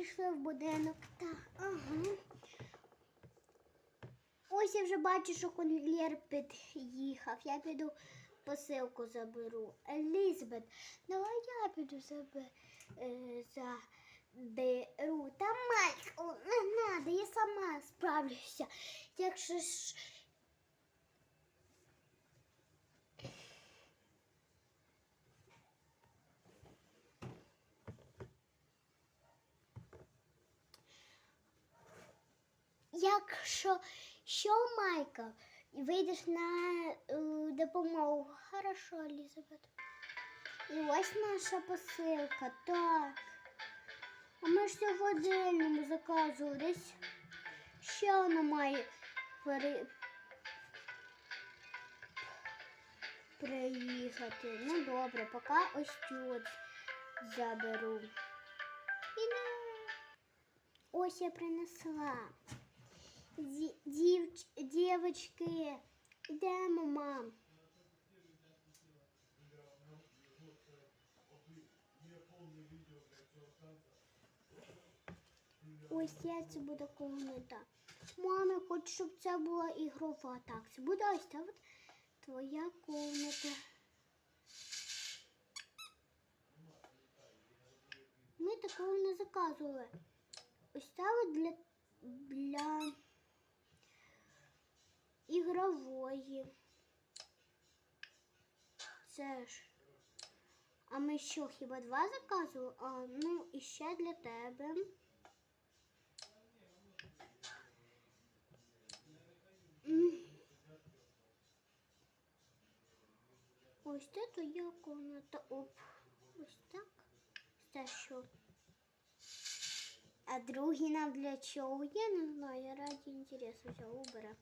прийшли в будинок. Так, ага. Ось я вже бачу, що кур'єр під'їхав. Я піду посилку заберу. Елізабет, давай я піду заберу. заберу. Та Майкл, не треба, я сама справлюся. Якщо ж. Якщо що, Майкл, вийдеш на е, допомогу. Хорошо, Елізабет. І ось наша посилка, так. А ми ж це в отдельному заказували. Ще вона має пере... приїхати. Ну добре, поки ось тут заберу. І. Ось я принесла. Ді- Дівч... Дівочки, йдемо, мам. Ось я це буде комната. Мама, хочу, щоб це була ігрова. Так, це буде ось та от твоя комната. Ми такого не заказували. Ось та от для, для ігрової. Це ж. А ми що, хіба два заказували? А, ну, і ще для тебе. Ось це твоя комната. Оп. Ось так. Це що? А другий нам для чого? Я не знаю, я раді інтересу взяла убера.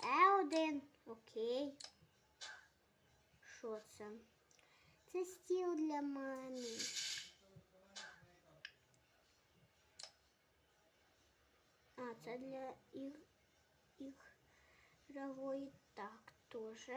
Ще один. Окей. Що це? Це стіл для мами. А, це для їх, ігрової так теж.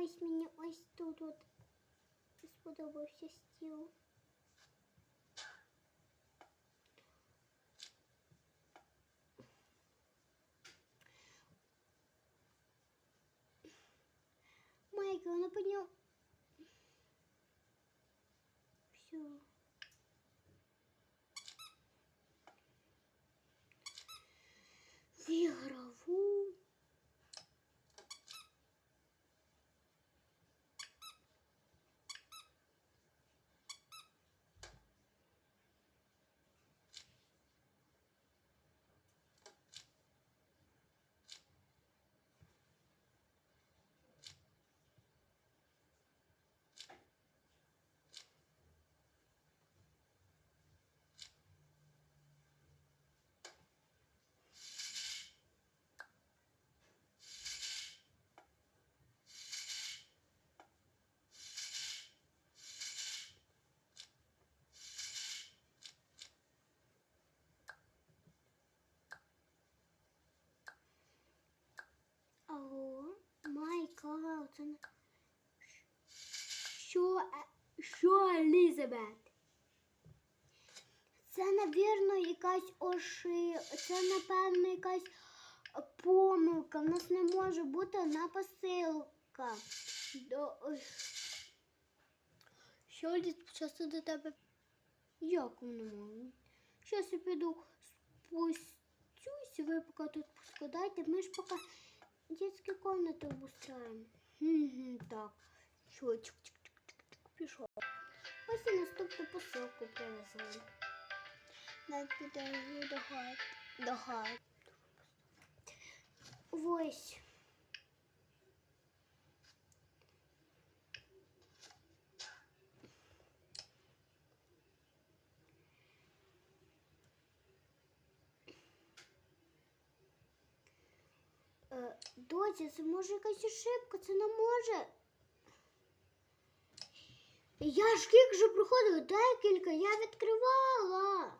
Ось мені ось тут от сподобався стіл. Майкл, ну поднял. Це. Що, е, що, Елізабет? Це, навірно, якась оши... Це, напевно, якась помилка. У нас не може бути одна посилка. До... Що, Ліз, часто до тебе? Як не можу? Щас я піду спустюсь, ви поки тут поскладайте. Ми ж поки детські комнати обустраємо. Угу, так. Що, чик-чик-чик-чик-чик, пішов. Ось і наступну посилку привезли. навіть підожу до хати. До хати. Ось. Е, Доця, це може якась ошибка, це не може. Я ж скільки вже проходила, декілька, я відкривала.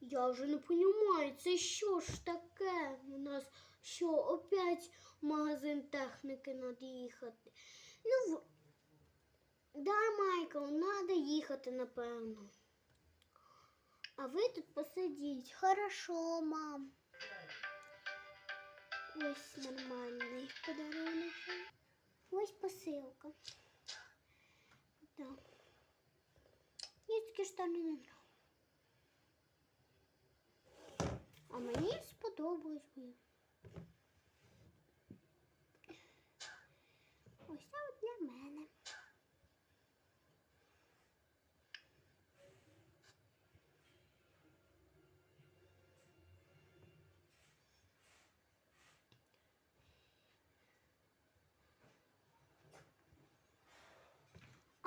Я вже не розумію, це що ж таке? У нас що, опять магазин техніки треба їхати. Ну, да, Майкл, треба їхати, напевно. А ви тут посидіть. Хорошо, мам. Ось нормальний подарунок. Ось посилка. Да. Я такі штани не. А мені сподобалось. Ось це для мене.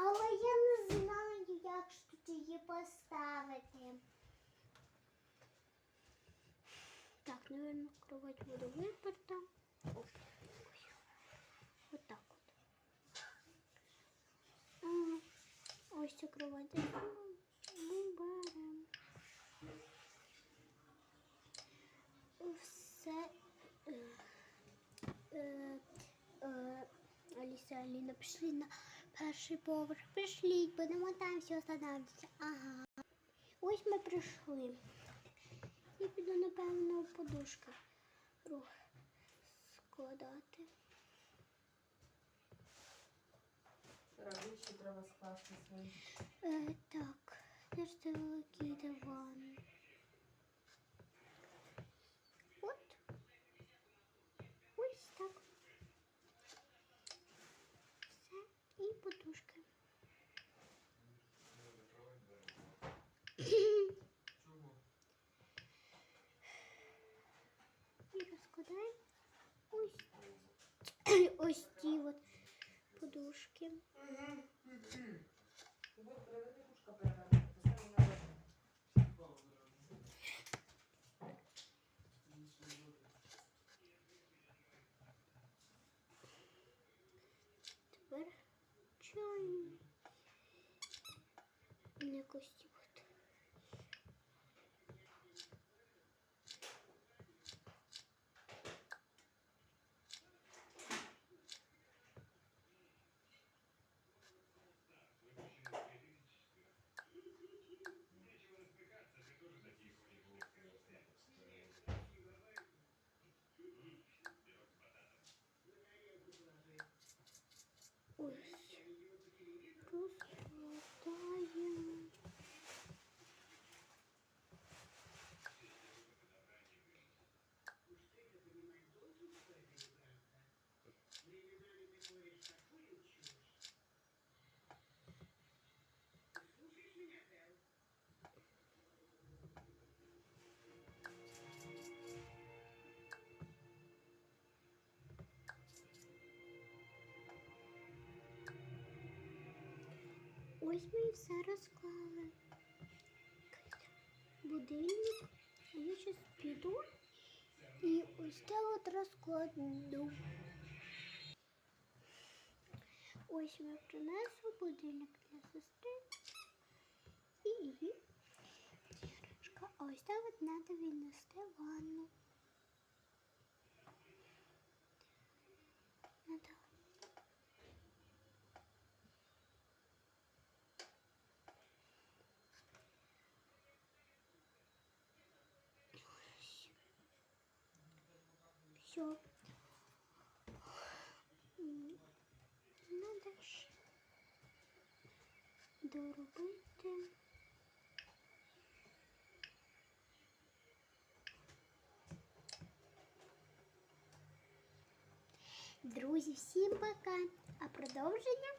Але я не знаю, як тут її поставити. Так, наверное, кровать буду виперта. Ой. Вот так от. Ось ця кровать. Ми беремо. Все. Е, е, е, Аліса, Аліна, пішли на перший поверх. Прийшліть, будемо там все останавливатися. Ага. Ось ми прийшли. Я піду, напевно, подушка рух складати. Радуючи треба скласти свої. Е, так, де ж це І розкладаємо ось, ось ті от подушки. Буде переверни кучка перевернути, поставимо на вихід. Тепер чай. Не кості Ось ми і все розклали. Будильник. Я зараз піду і ось це от розкладу. Ось я принесу будильник для сестри. І її. Ось так от треба віднести ванну. Надо все. Надо ж доробити. Друзі, всім пока. А продовження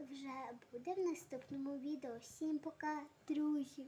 вже буде в наступному відео. Всім пока, друзі!